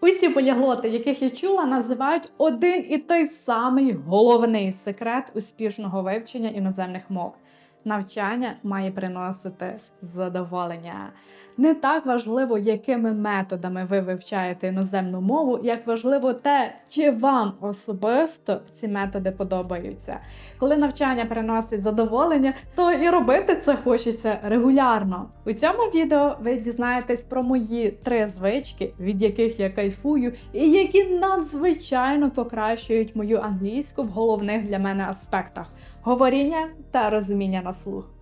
Усі поліглоти, яких я чула, називають один і той самий головний секрет успішного вивчення іноземних мов. Навчання має приносити задоволення. Не так важливо, якими методами ви вивчаєте іноземну мову, як важливо те, чи вам особисто ці методи подобаються. Коли навчання приносить задоволення, то і робити це хочеться регулярно. У цьому відео ви дізнаєтесь про мої три звички, від яких я кайфую, і які надзвичайно покращують мою англійську в головних для мене аспектах говоріння та розуміння на слух.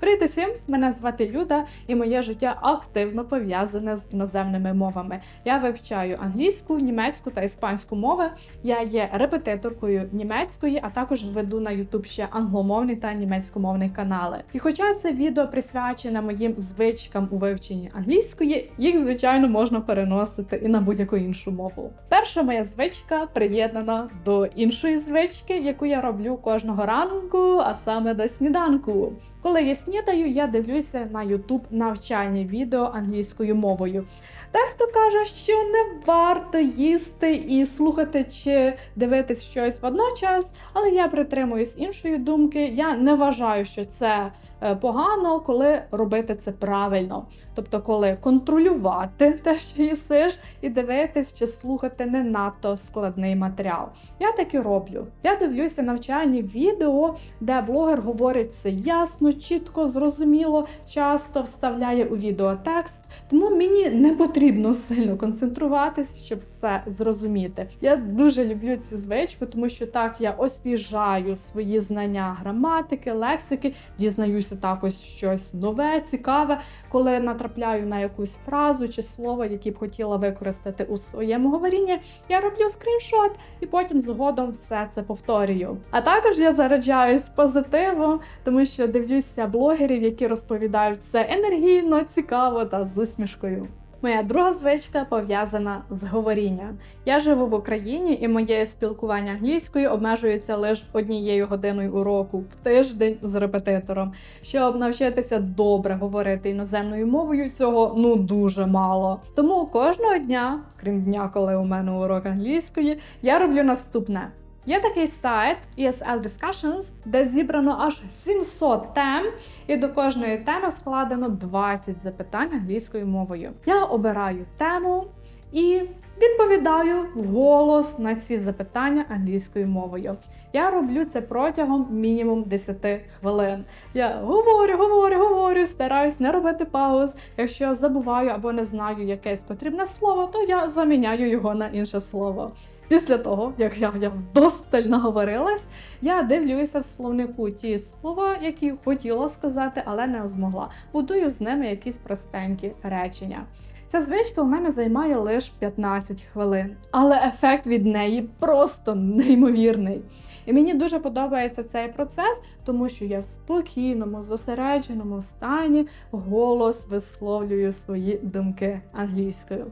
Привіт усім! Мене звати Люда, і моє життя активно пов'язане з іноземними мовами. Я вивчаю англійську, німецьку та іспанську мови. Я є репетиторкою німецької, а також веду на YouTube ще англомовний та німецькомовний канали. І хоча це відео присвячене моїм звичкам у вивченні англійської, їх звичайно можна переносити і на будь-яку іншу мову. Перша моя звичка приєднана до іншої звички, яку я роблю кожного ранку, а саме до сніданку. Коли я снідаю, я дивлюся на YouTube навчальні відео англійською мовою. Дехто каже, що не варто їсти і слухати чи дивитись щось водночас, але я притримуюсь іншої думки. Я не вважаю, що це е, погано, коли робити це правильно. Тобто, коли контролювати те, що їсиш, і дивитись чи слухати не надто складний матеріал. Я так і роблю. Я дивлюся навчальні відео, де блогер говорить це ясно, чітко, зрозуміло, часто вставляє у відео текст, тому мені не потрібно сильно концентруватись, щоб все зрозуміти. Я дуже люблю цю звичку, тому що так я освіжаю свої знання граматики, лексики, дізнаюся також щось нове, цікаве, коли натрапляю на якусь фразу чи слово, які б хотіла використати у своєму говорінні. Я роблю скріншот і потім згодом все це повторюю. А також я заряджаюсь позитивом, тому що дивлюся блогерів, які розповідають це енергійно, цікаво та з усмішкою. Моя друга звичка пов'язана з говорінням. Я живу в Україні, і моє спілкування англійською обмежується лише однією годиною уроку в тиждень з репетитором. Щоб навчитися добре говорити іноземною мовою, цього ну дуже мало. Тому кожного дня, крім дня, коли у мене урок англійської, я роблю наступне. Є такий сайт ESL Discussions, де зібрано аж 700 тем, і до кожної теми складено 20 запитань англійською мовою. Я обираю тему і відповідаю вголос на ці запитання англійською мовою. Я роблю це протягом мінімум 10 хвилин. Я говорю, говорю, говорю, стараюсь не робити пауз. Якщо я забуваю або не знаю якесь потрібне слово, то я заміняю його на інше слово. Після того, як я, я вдосталь наговорилась, я дивлюся в словнику ті слова, які хотіла сказати, але не змогла. Будую з ними якісь простенькі речення. Ця звичка у мене займає лише 15 хвилин, але ефект від неї просто неймовірний. І мені дуже подобається цей процес, тому що я в спокійному, зосередженому стані голос висловлюю свої думки англійською.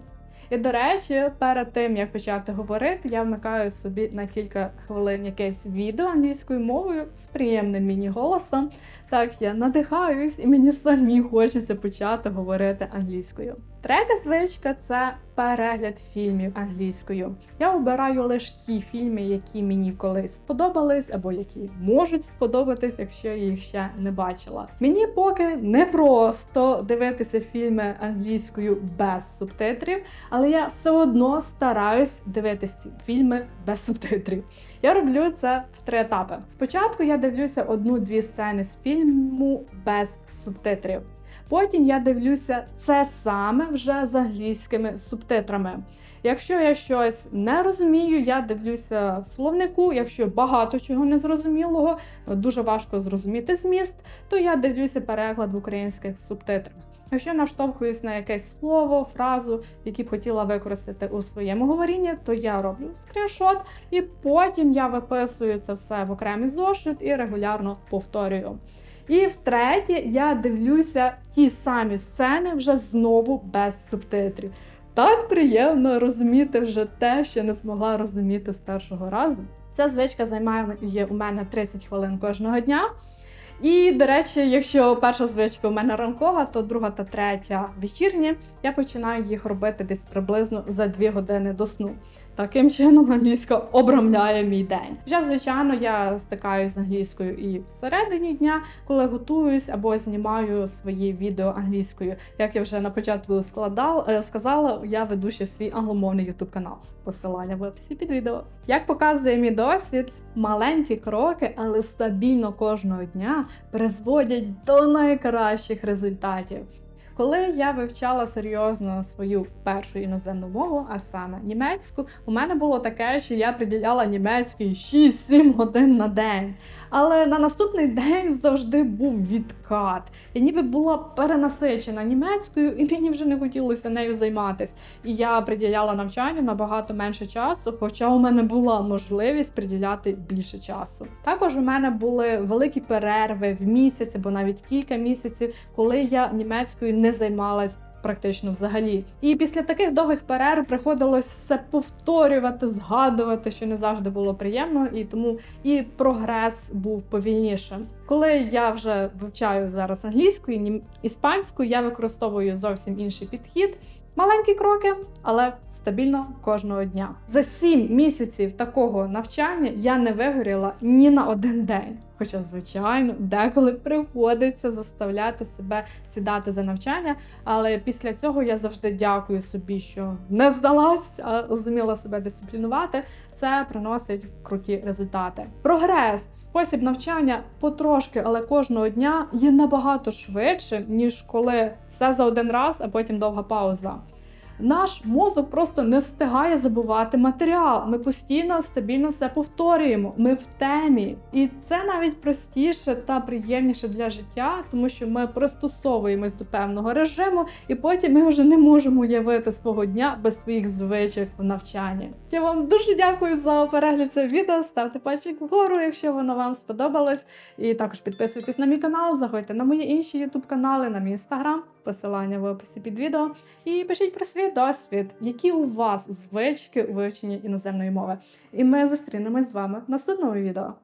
І, до речі, перед тим як почати говорити, я вмикаю собі на кілька хвилин якесь відео англійською мовою з приємним міні-голосом. Так я надихаюсь, і мені самі хочеться почати говорити англійською. Третя звичка це перегляд фільмів англійською. Я обираю лише ті фільми, які мені колись сподобались, або які можуть сподобатись, якщо я їх ще не бачила. Мені поки не просто дивитися фільми англійською без субтитрів, але я все одно стараюсь дивитися фільми без субтитрів. Я роблю це в три етапи. Спочатку я дивлюся одну-дві сцени з фільму без субтитрів. Потім я дивлюся це саме вже з англійськими субтитрами. Якщо я щось не розумію, я дивлюся в словнику. Якщо багато чого незрозумілого, дуже важко зрозуміти зміст, то я дивлюся переклад в українських субтитрах. Якщо наштовхуюсь на якесь слово, фразу, які б хотіла використати у своєму говорінні, то я роблю скріншот, і потім я виписую це все в окремий зошит і регулярно повторюю. І втретє, я дивлюся ті самі сцени вже знову без субтитрів. Так приємно розуміти вже те, що не змогла розуміти з першого разу. Ця звичка займає у мене 30 хвилин кожного дня. І, до речі, якщо перша звичка у мене ранкова, то друга та третя вечірні, я починаю їх робити десь приблизно за 2 години до сну. Таким чином англійська обрамляє мій день. Вже, звичайно, я стикаюся з англійською і всередині дня, коли готуюсь або знімаю свої відео англійською. Як я вже на початку складав, е, сказала, я веду ще свій англомовний ютуб канал. Посилання в описі під відео. Як показує мій досвід, маленькі кроки, але стабільно кожного дня призводять до найкращих результатів. Коли я вивчала серйозно свою першу іноземну мову, а саме німецьку, у мене було таке, що я приділяла німецький 6-7 годин на день. Але на наступний день завжди був відкат. Я ніби була перенасичена німецькою, і мені вже не хотілося нею займатися. І я приділяла навчанню набагато менше часу, хоча у мене була можливість приділяти більше часу. Також у мене були великі перерви в місяць або навіть кілька місяців, коли я німецькою не займалась. Практично взагалі, і після таких довгих перерв приходилось все повторювати, згадувати, що не завжди було приємно, і тому і прогрес був повільнішим. Коли я вже вивчаю зараз англійську і іспанську, я використовую зовсім інший підхід. Маленькі кроки, але стабільно кожного дня. За сім місяців такого навчання я не вигоріла ні на один день. Хоча, звичайно, деколи приходиться заставляти себе сідати за навчання. Але після цього я завжди дякую собі, що не здалась, а зуміла себе дисциплінувати. Це приносить круті результати. Прогрес, спосіб навчання потрошки, але кожного дня є набагато швидшим, ніж коли все за один раз, а потім довга пауза. Наш мозок просто не встигає забувати матеріал. Ми постійно стабільно все повторюємо. Ми в темі, і це навіть простіше та приємніше для життя, тому що ми пристосовуємось до певного режиму, і потім ми вже не можемо уявити свого дня без своїх звичок в навчанні. Я вам дуже дякую за перегляд цього відео. Ставте пальчик вгору, якщо воно вам сподобалось. І також підписуйтесь на мій канал, заходьте на мої інші ютуб канали, на мій інстаграм, посилання в описі під відео. І пишіть про свій досвід, які у вас звички у вивченні іноземної мови. І ми зустрінемось з вами в наступному відео.